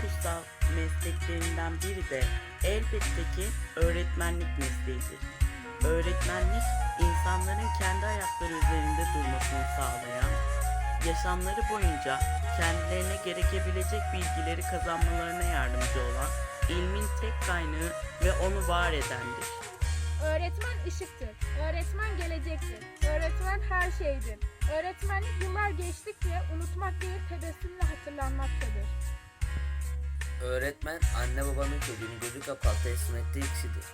kutsal mesleklerinden biri de elbette ki öğretmenlik mesleğidir. Öğretmenlik, insanların kendi ayakları üzerinde durmasını sağlayan, yaşamları boyunca kendilerine gerekebilecek bilgileri kazanmalarına yardımcı olan ilmin tek kaynağı ve onu var edendir. Öğretmen ışıktır. Öğretmen gelecektir. Öğretmen her şeydir. Öğretmenlik yıllar geçtikçe unutmak değil tebessümle hatırlanmaktadır. Öğretmen anne babanın çocuğunu gözü kapalı teslim ettiği kişidir.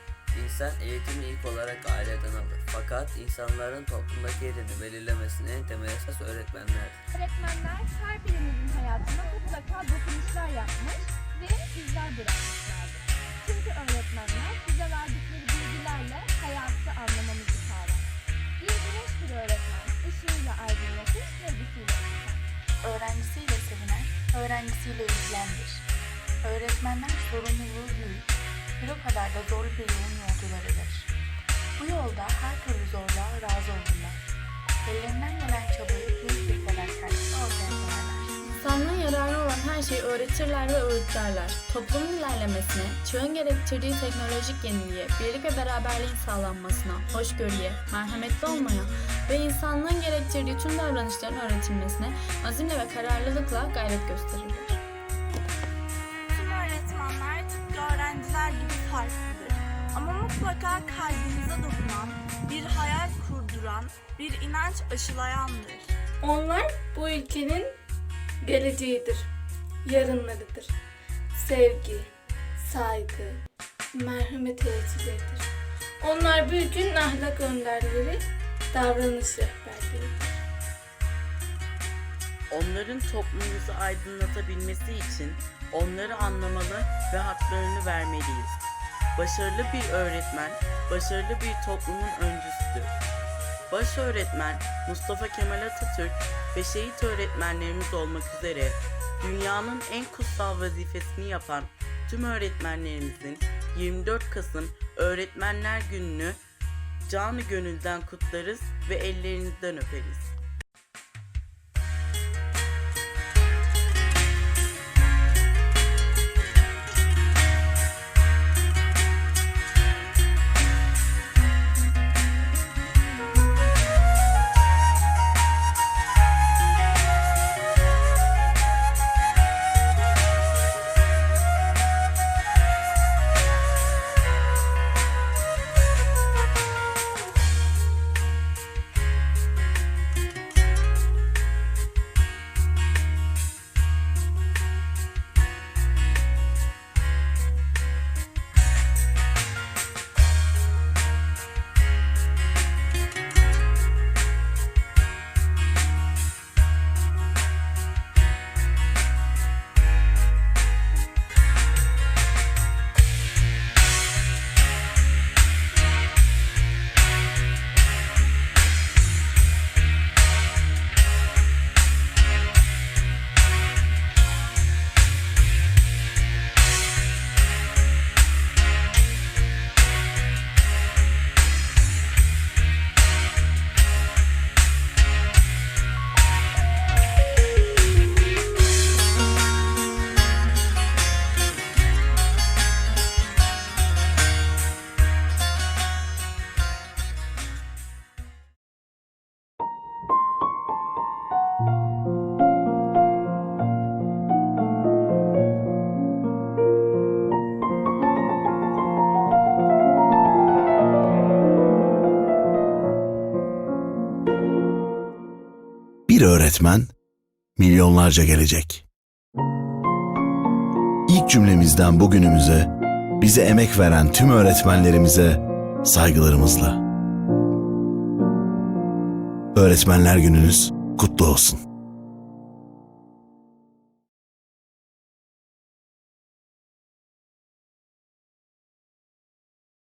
İnsan eğitimi ilk olarak aileden alır. Fakat insanların toplumdaki yerini belirlemesinin en temel esas öğretmenlerdir. Öğretmenler her birimizin hayatına mutlaka dokunuşlar yapmış ve izler bırakmışlardır. Çünkü öğretmenler bize verdikleri bilgilerle hayatı anlamamızı sağlar. Bir güneştir öğretmen, ışığıyla aydınlatır, sevgisiyle. Öğrencisiyle sevinen, öğrencisiyle ilgilendir. Öğretmenler sorumluluğu büyük, bir o kadar da zorlu bir yolun yolcularıdır. Bu yolda her türlü zorluğa razı olurlar. Ellerinden gelen çabayı büyük bir fedakarlıkla ortaya. İnsanlığın yararı olan her şeyi öğretirler ve öğütlerler. Toplumun ilerlemesine, çağın gerektirdiği teknolojik yeniliğe, birlik ve beraberliğin sağlanmasına, hoşgörüye, merhametli olmaya ve insanlığın gerektirdiği tüm davranışların öğretilmesine azimle ve kararlılıkla gayret gösterirler. Farklıdır. Ama mutlaka kalbinize dokunan, bir hayal kurduran, bir inanç aşılayandır. Onlar bu ülkenin geleceğidir, yarınlarıdır. Sevgi, saygı, merhamet elçileridir. Onlar bu ülkenin ahlak önderleri, davranış rehberleridir. Onların toplumumuzu aydınlatabilmesi için onları anlamalı ve haklarını vermeliyiz. Başarılı bir öğretmen, başarılı bir toplumun öncüsüdür. Baş öğretmen Mustafa Kemal Atatürk ve şehit öğretmenlerimiz olmak üzere dünyanın en kutsal vazifesini yapan tüm öğretmenlerimizin 24 Kasım Öğretmenler Günü'nü canı gönülden kutlarız ve ellerinizden öperiz. Bir öğretmen, milyonlarca gelecek. İlk cümlemizden bugünümüze, bize emek veren tüm öğretmenlerimize saygılarımızla. Öğretmenler gününüz kutlu olsun.